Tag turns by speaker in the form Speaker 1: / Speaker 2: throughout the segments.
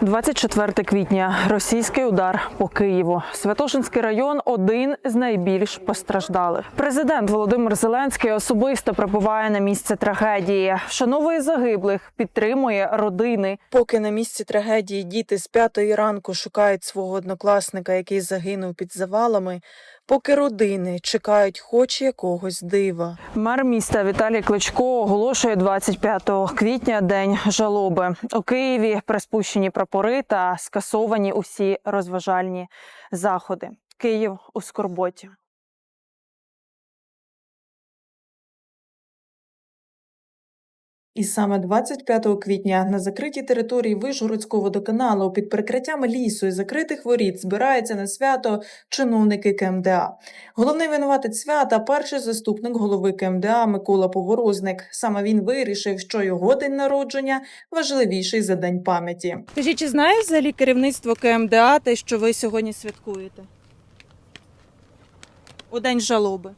Speaker 1: 24 квітня. Російський удар по Києву. Святошинський район один з найбільш постраждалих. Президент Володимир Зеленський особисто прибуває на місце трагедії. Вшановує загиблих, підтримує родини. Поки на місці трагедії діти з п'ятої ранку шукають свого однокласника, який загинув під завалами. Поки родини чекають хоч якогось дива. Мер міста Віталій Кличко оголошує 25 квітня день жалоби. У Києві приспущені прапори та скасовані усі розважальні заходи. Київ у скорботі. І саме 25 квітня на закритій території Вишгородського водоканалу під прикриттями лісу і закритих воріт збираються на свято чиновники КМДА. Головний винуватець свята перший заступник голови КМДА Микола Поворозник. Саме він вирішив, що його день народження важливіший за день пам'яті. Скажіть, чи знає взагалі керівництво КМДА те, що ви сьогодні святкуєте? У день жалоби.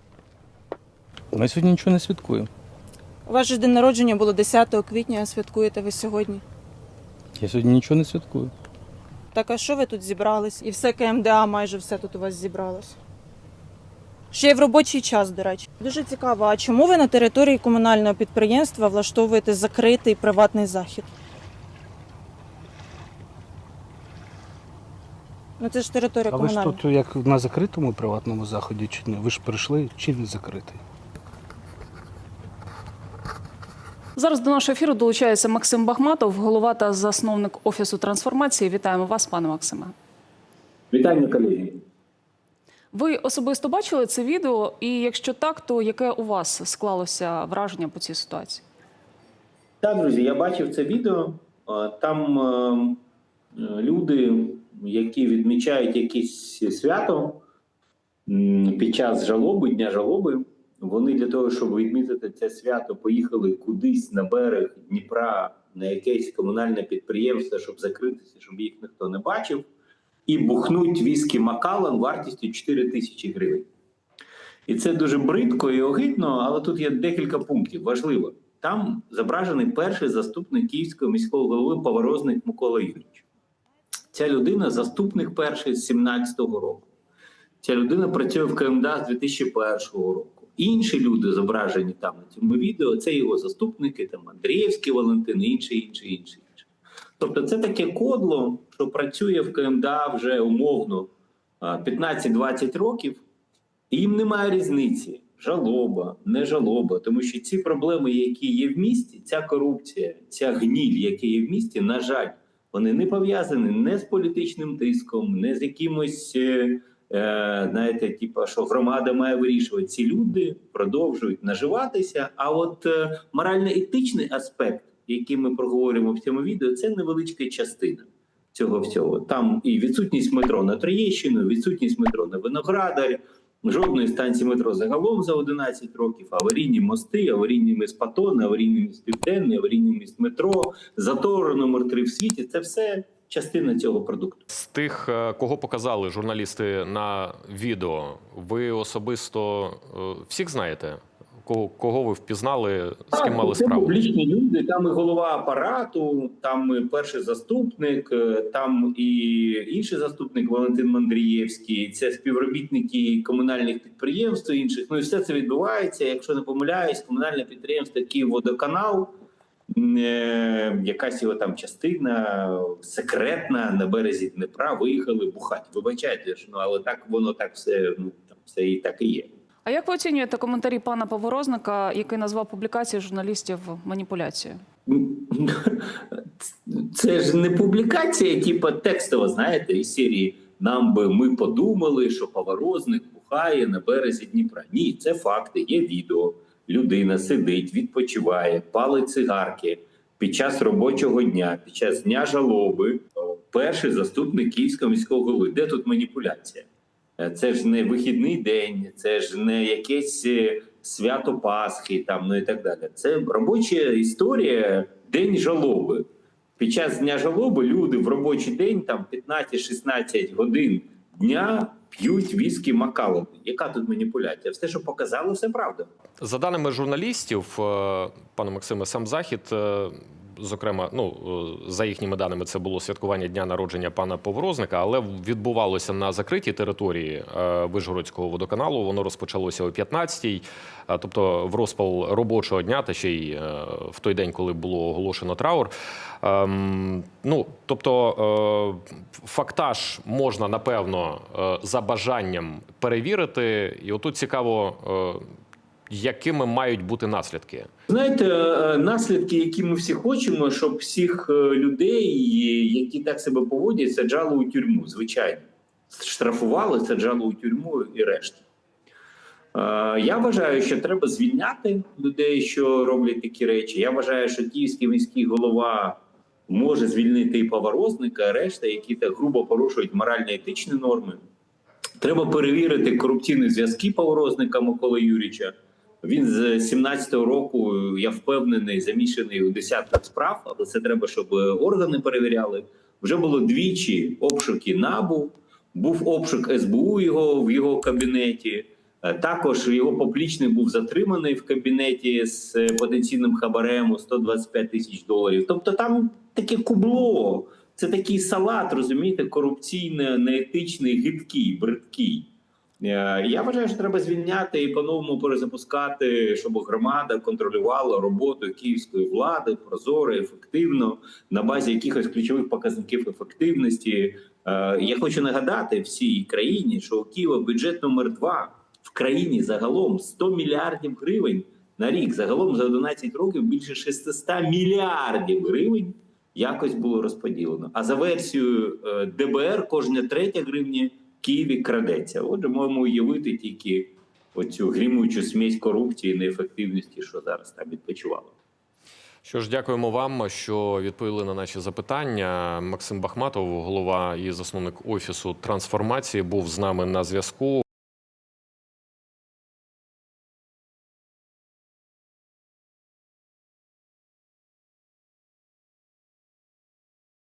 Speaker 2: Ми сьогодні нічого не святкуємо.
Speaker 1: У вас же день народження було 10 квітня, а святкуєте ви сьогодні.
Speaker 2: Я сьогодні нічого не святкую.
Speaker 1: Так а що ви тут зібрались? І все КМДА майже все тут у вас зібралось. Ще й в робочий час, до речі. Дуже цікаво, а чому ви на території комунального підприємства влаштовуєте закритий приватний захід? Ну це ж територія
Speaker 3: А ви ж
Speaker 1: комунальна.
Speaker 3: тут як на закритому приватному заході чи ні? Ви ж прийшли, чи не закритий?
Speaker 4: Зараз до нашого ефіру долучається Максим Бахматов, голова та засновник офісу трансформації. Вітаємо вас, пане Максиме.
Speaker 5: Вітання, колеги.
Speaker 4: Ви особисто бачили це відео, і якщо так, то яке у вас склалося враження по цій ситуації?
Speaker 5: Так, друзі, я бачив це відео. Там е, е, люди, які відмічають якесь свято під час жалоби, дня жалоби, вони для того, щоб відмітити це свято, поїхали кудись на берег Дніпра на якесь комунальне підприємство, щоб закритися, щоб їх ніхто не бачив, і бухнуть віскі Макалан вартістю 4 тисячі гривень. І це дуже бридко і огидно, але тут є декілька пунктів важливо. Там зображений перший заступник київського міського голови Поворозник Микола Юрійович. Ця людина заступник перший з 17-го року. Ця людина працює в КМДА з 2001 року. Інші люди зображені там на цьому відео. Це його заступники, там Андрієвський Валентин, інші, інші, інші. інші. Тобто, це таке кодло, що працює в КМДА вже умовно 15-20 років. І їм немає різниці, жалоба, не жалоба, тому що ці проблеми, які є в місті, ця корупція, ця гніль, яка є в місті, на жаль, вони не пов'язані не з політичним тиском, не з якимось, е, знаєте, типу, що громада має вирішувати. Ці люди продовжують наживатися. А от е, морально-етичний аспект, який ми проговорюємо в цьому відео, це невеличка частина цього всього. Там і відсутність метро на Троєщину, відсутність метро на Виноградар, жодної станції метро загалом за 11 років, аварійні мости, аварійний міст Патон, аварійний міст Південний, аварійний міст метро, затор номер 3 в світі. Це все частина цього продукту.
Speaker 6: З тих, е, кого показали журналісти на відео, ви особисто е, всіх знаєте? Кого, кого ви впізнали, з ким мали
Speaker 5: це
Speaker 6: справу?
Speaker 5: публічні люди. Там і голова апарату, там і перший заступник, е, там і інший заступник Валентин Мандрієвський. Це співробітники комунальних підприємств і інших. Ну і все це відбувається. Якщо не помиляюсь, комунальне підприємство Київводоканал, якась його там частина секретна на березі Дніпра виїхали бухати. Вибачайте, ж, ну але так воно так все ну там все і так і є.
Speaker 4: А як ви оцінюєте коментарі пана Поворозника, який назвав публікації журналістів маніпуляцією?
Speaker 5: Це ж не публікація, типу текстова, знаєте, із серії Нам би ми подумали, що поворозник бухає на березі Дніпра. Ні, це факти, є відео. Людина сидить, відпочиває, палить цигарки під час робочого дня, під час дня жалоби. Перший заступник київського міського голови. Де тут маніпуляція? Е, Це ж не вихідний день, це ж не якесь е, свято Пасхи, там ну і так далі. Це робоча історія, день жалоби. Під час дня жалоби люди в робочий день, там 15-16 годин дня, п'ють віскі Макалон. Яка тут маніпуляція? Все, що показали, все правда.
Speaker 6: За даними журналістів, е, пане Максиме, сам захід е, зокрема, ну е, за їхніми даними, це було святкування дня народження пана Поворозника, але відбувалося на закритій території е, Вишгородського водоканалу. Воно розпочалося о 15-й, е, тобто в розпал робочого дня, та ще й в той день, коли було оголошено траур. Ем, ну, тобто, фактаж можна напевно за бажанням перевірити, і отут цікаво. Якими мають бути наслідки?
Speaker 5: Знаєте, е, наслідки, які ми всі хочемо, щоб всіх е, людей, які так себе поводять, саджали у тюрму, звичайно. Штрафували, саджали у тюрму і решта. Е, Я вважаю, що треба звільняти людей, що роблять такі речі. Я вважаю, що київський міський голова може звільнити і поворозника, і решта, які так грубо порушують морально-етичні норми. Треба перевірити корупційні зв'язки поворозника Миколи Юріча. Він з 17-го року, я впевнений, замішаний у десятках справ, але це треба, щоб органи перевіряли. Вже було двічі обшуки набу, був обшук СБУ його в його кабінеті. Е, Також його поплічник був затриманий в кабінеті з е, потенційним хабарем у 125 тисяч доларів. Тобто там таке кубло, це такий салат, розумієте, корупційний, неетичний, гидкий, бридкий. Е, Я вважаю, що треба звільняти і по-новому перезапускати, щоб громада контролювала роботу київської влади прозоро, ефективно на базі якихось ключових показників ефективності. Е, Я хочу нагадати всій країні, що у Києва бюджет номер два в країні загалом 100 мільярдів гривень на рік. Загалом за 11 років більше 600 мільярдів гривень якось було розподілено. А за версією е, ДБР кожна третя гривня Києві крадеться. Отже, можемо уявити тільки оцю грімуючу смесь корупції і неефективності, що зараз там відпочивало.
Speaker 6: Що ж, дякуємо вам, що відповіли на наші запитання. Максим Бахматов, голова і засновник офісу трансформації, був з нами на зв'язку.